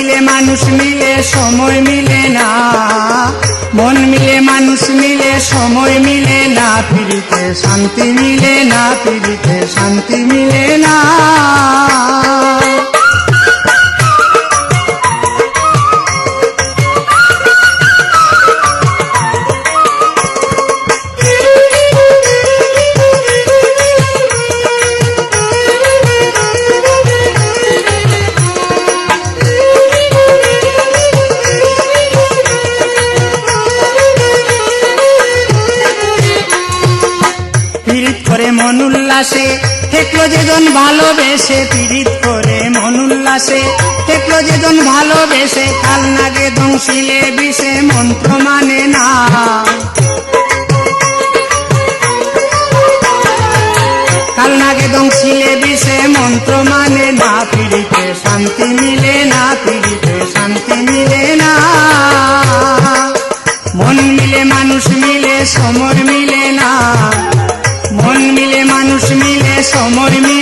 মিলে মানুষ মিলে, সময় মিলে না। মন মিলে, মানুষ মিলে, সময় মিলে না। পিড়িতে শান্তি মিলে না, পিড়িতে শান্তি মিলে না। মন উল্লাসে থেকলো যেজন ভালোবেসে, পীড়িত করে মন উল্লাসে থেকলো যেজন ভালোবেসে কাল নাগে দংশিলে বিষে, মন্ত্র মানে না। কাল নাগে দংশিলে বিষে, মন্ত্র মানে না। পীড়িতে শান্তি মিলে না, পীড়িতে শান্তি মিলে না। মন মিলে, মানুষ মিলে, সময়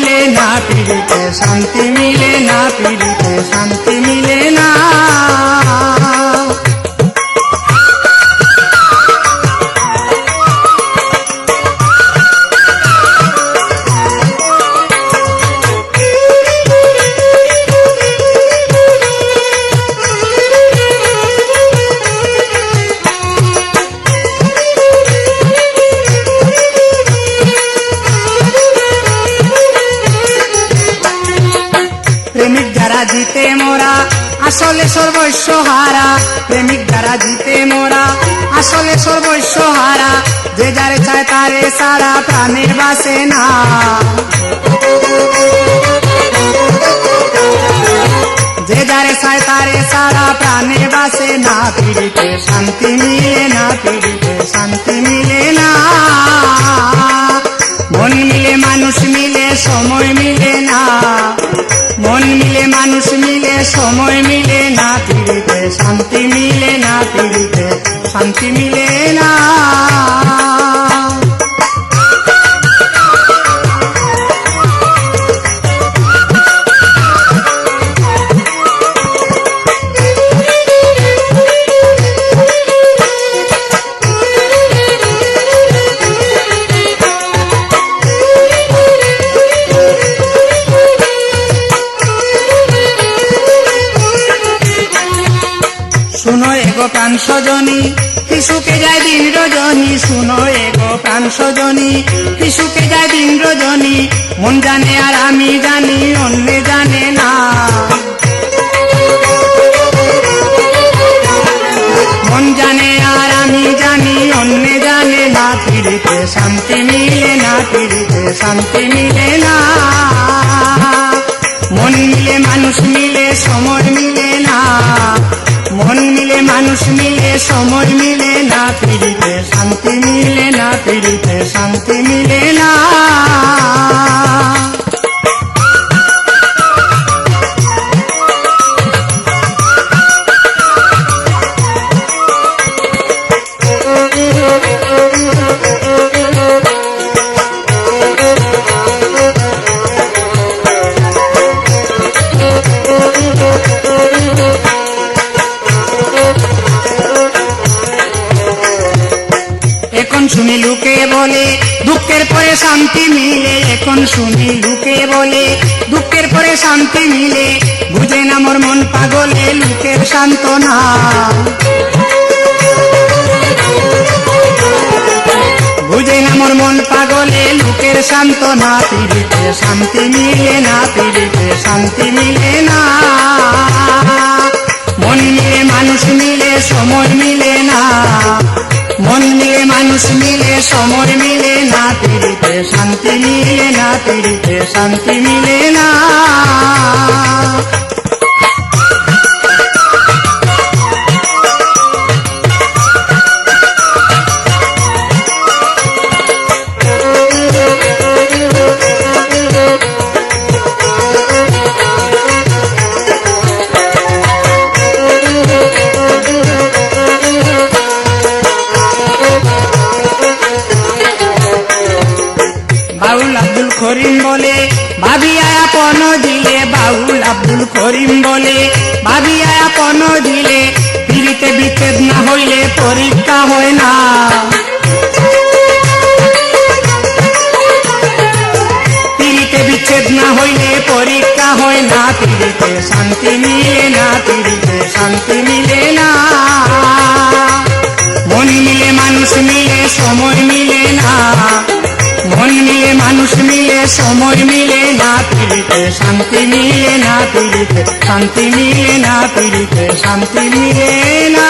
সময় মিলে না পীড়িতে শান্তি মিলে না পীড়িতে শান্তি মিলে আসলে সর্বস্ব হারা, প্রেমিক যারা জিতে মোরা। আসলে সর্বস্ব হারা, যে যারে চায় তারে সারা, প্রাণের বাসে না। যে যারে চায় তারে সারা প্রাণে বাসে না। পিড়িতে শান্তি মিলে না, পিড়িতে শান্তি মিলে না। মন মিলে, মানুষ মিলে, সময় মিলে না। মন মিলে, মানুষ মিলে, সময় মিলে, না পীড়িতে শান্তি মিলে, না পীড়িতে শান্তি মিলে না। শুনো এগো প্রাণ সজনী শিশুকে যায় দিন রজনী, শুনো এগো প্রাণ সজনী শিশুকে যায় দিন রজনী, মন জানে আর আমি জানি, অন্য জানে না। মন জানে আর আমি জানি, অন্য জানে না পিড়িতে শান্তি মিলে না পিড়িতে শান্তি মিলে না। মন মিলে, মানুষ মিলে, সময় মিলে না। মন মিলে, মানুষ মিলে, সময় মিলে না, পীড়িতে শান্তি মিলে না, পীড়িতে শান্তি মিলে না। বলে, দুঃখের পরে শান্তি মিলে, এখন শুনি লুকে বলে, দুঃখের পরে শান্তি মিলে, বুঝে না মোর মন পাগলে, লুকের সান্ত্বনা। বুঝে না মোর মন পাগলে, লুকের শান্তি মিলে না শান্তি মিলে না। মন মিলে, মানুষ মিলে, সময় মিলে না। মানুষ মিলে সময় মিলে না পিড়িতে শান্তি মিলে না পিড়িতে শান্তি মিলে না। বাউল আব্দুল করিম বলে, ভাবিয়া পন দিলে বাউল আব্দুল করিম বলে, ভাবিয়া পন দিলে পিড়িতে বিচ্ছেদ না হইলে পরীক্ষা হয় না। পিড়িতে বিচ্ছেদ না হইলে পরীক্ষা হয় না পিড়িতে শান্তি মিলে না পিড়িতে শান্তি মিলে শান্তি মিলে না পীড়িতে শান্তি মিলে না।